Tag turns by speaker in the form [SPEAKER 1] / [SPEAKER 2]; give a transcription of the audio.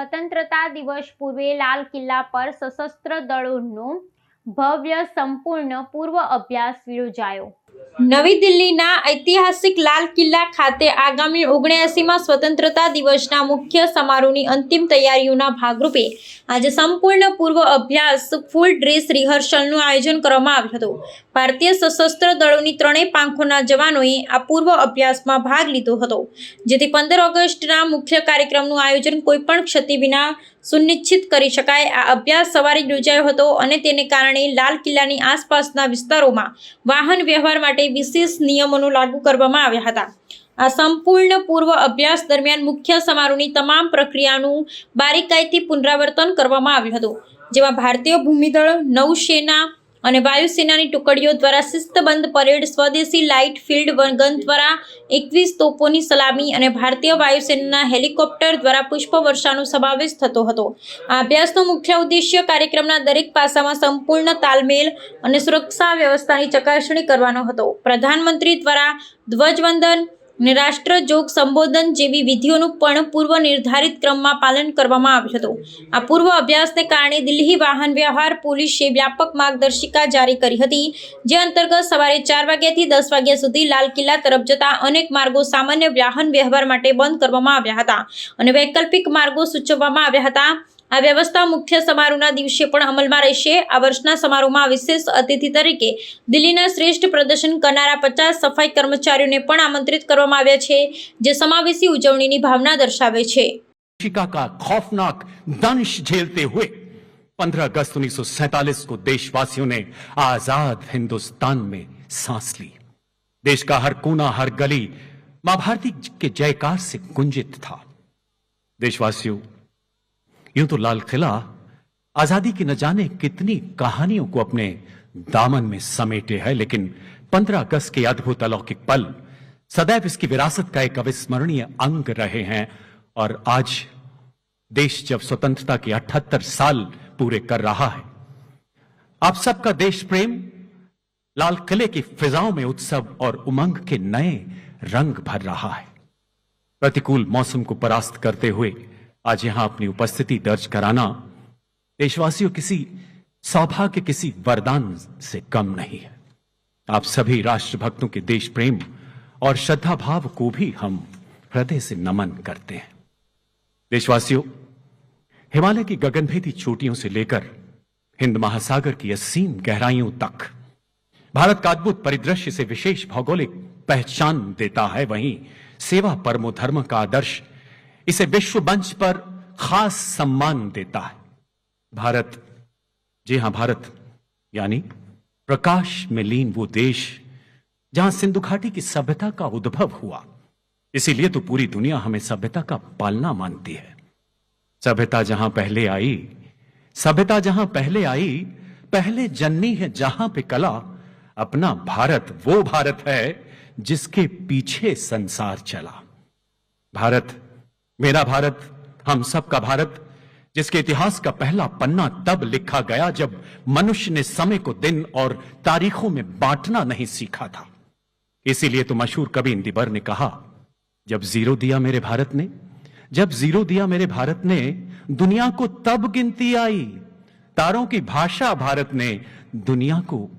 [SPEAKER 1] સ્વતંત્રતા દિવસ પૂર્વે લાલ કિલ્લા પર સશસ્ત્ર દળોનો ભવ્ય સંપૂર્ણ પૂર્વ અભ્યાસ યોજાયો. નવી દિલ્હીના ઐતિહાસિક લાલ કિલ્લા ખાતે આગામી ઓગણ્યાસીમાં સ્વતંત્રતા દિવસના મુખ્ય સમારોહની અંતિમ તૈયારીઓના ભાગરૂપે આજે સંપૂર્ણ પૂર્વ અભ્યાસ ફૂલ ડ્રેસ રિહર્સલનું આયોજન કરવામાં આવ્યું હતું. ભારતીય સશસ્ત્ર દળોની ત્રણેય પાંખોના જવાનોએ આ પૂર્વ અભ્યાસમાં ભાગ લીધો હતો. જેથી પંદર ઓગસ્ટના મુખ્ય કાર્યક્રમનું આયોજન કોઈપણ ક્ષતિ વિના સુનિશ્ચિત કરી શકાય. આ અભ્યાસ સવારે યોજાયો હતો અને તેને કારણે લાલ કિલ્લાની આસપાસના વિસ્તારોમાં વાહન વ્યવહાર માટે વિશેષ નિયમોનો લાગુ કરવામાં આવ્યા હતા. આ સંપૂર્ણ પૂર્વ અભ્યાસ દરમિયાન મુખ્ય સમારોહની તમામ પ્રક્રિયાનું બારીકાઈથી પુનરાવર્તન કરવામાં આવ્યું હતું. જેમાં ભારતીય ભૂમિદળ, નૌસેના અને વાયુસેનાની ટુકડીઓ દ્વારા શિસ્તબંધ પરેડ સ્વદેશી લાઇટ ફિલ્ડ ગન દ્વારા એકવીસ તોપોની સલામી અને ભારતીય વાયુસેનાના હેલિકોપ્ટર દ્વારા પુષ્પવર્ષાનો સમાવેશ થતો હતો. આ અભ્યાસનો મુખ્ય ઉદ્દેશ્ય કાર્યક્રમના દરેક પાસામાં સંપૂર્ણ તાલમેલ અને સુરક્ષા વ્યવસ્થાની ચકાસણી કરવાનો હતો. પ્રધાનમંત્રી દ્વારા ધ્વજવંદન અને રાષ્ટ્રજોગ સંબોધન જેવી વિધિઓનું પણ પૂર્વ નિર્ધારિત ક્રમમાં પાલન કરવામાં આવ્યું હતું. આ પૂર્વ અભ્યાસને કારણે દિલ્હી વાહન વ્યવહાર પોલીસે વ્યાપક માર્ગદર્શિકા જારી કરી હતી, જે અંતર્ગત સવારે ચાર વાગ્યાથી દસ વાગ્યા સુધી લાલ કિલ્લા તરફ જતા અનેક માર્ગો સામાન્ય વાહન વ્યવહાર માટે બંધ કરવામાં આવ્યા હતા અને વૈકલ્પિક માર્ગો સૂચવવામાં આવ્યા હતા. આ વ્યવસ્થા મુખ્ય સમારોહના દિવસે પણ અમલમાં રહેશે આ વર્ષના સમારોહમાં વિશેષ અતિથિ તરીકે દિલ્હીના શ્રેષ્ઠ પ્રદર્શન કરનારા પચાસ સફાઈ કર્મચારીઓને પણ આમંત્રિત કરવામાં આવ્યા છે જે સમાવેશી ઉજવણીની ભાવના દર્શાવે છે
[SPEAKER 2] शिका का खौफनाक दंश झेलते हुए 15 अगस्त 1947 को देशवासियों ने आजाद हिंदुस्तान में सांस ली देश का हर कोना हर गली मां भारती के जयकार से गुंजित था देशवासियों यूँ तो लाल किला आज़ादी की न जाने कितनी कहानियों को अपने दामन में समेटे है, लेकिन 15 अगस्त के अद्भुत अलौकिक पल, सदैव इसकी विरासत का एक अविस्मरणीय अंग रहे हैं, और आज देश जब स्वतंत्रता के 78 साल पूरे कर रहा है। आप सबका देश प्रेम, लाल किले की फिजाओं में उत्सव और उमंग के नए रंग भर रहा है। प्रतिकूल मौसम को परास्त करते हुए आज यहाँ अपनी उपस्थिति दर्ज कराना देशवासियों किसी सौभाग्य, किसी वरदान से कम नहीं है। आप सभी राष्ट्रभक्तों के देश प्रेम और श्रद्धा भाव को भी हम हृदय से नमन करते हैं। देशवासियों, हिमालय की गगनभेदी चोटियों से लेकर हिंद महासागर की असीम गहराइयों तक भारत का अद्भुत परिदृश्य से विशेष भौगोलिक पहचान देता है। वहीं सेवा परमो धर्म का आदर्श इसे विश्व मंच पर खास सम्मान देता है। भारत, जी हाँ, भारत, यानी प्रकाश में लीन वो देश जहाँ सिंधु घाटी की सभ्यता का उद्भव हुआ। इसीलिए तो पूरी दुनिया हमें सभ्यता का पालना मानती है। सभ्यता जहाँ पहले आई, सभ्यता जहाँ पहले आई, पहले जन्नी है जहाँ पे कला, अपना भारत, वो भारत है जिसके पीछे संसार चला। भारत मेरा भारत, हम सब का भारत, जिसके इतिहास का पहला पन्ना तब लिखा गया जब मनुष्य ने समय को दिन और तारीखों में बांटना नहीं सीखा था। इसीलिए तो मशहूर कवि इंदिबर ने कहा, जब ज़ीरो दिया मेरे भारत ने, जब ज़ीरो दिया मेरे भारत ने, दुनिया को तब गिनती आई, तारों की भाषा भारत ने, दुनिया को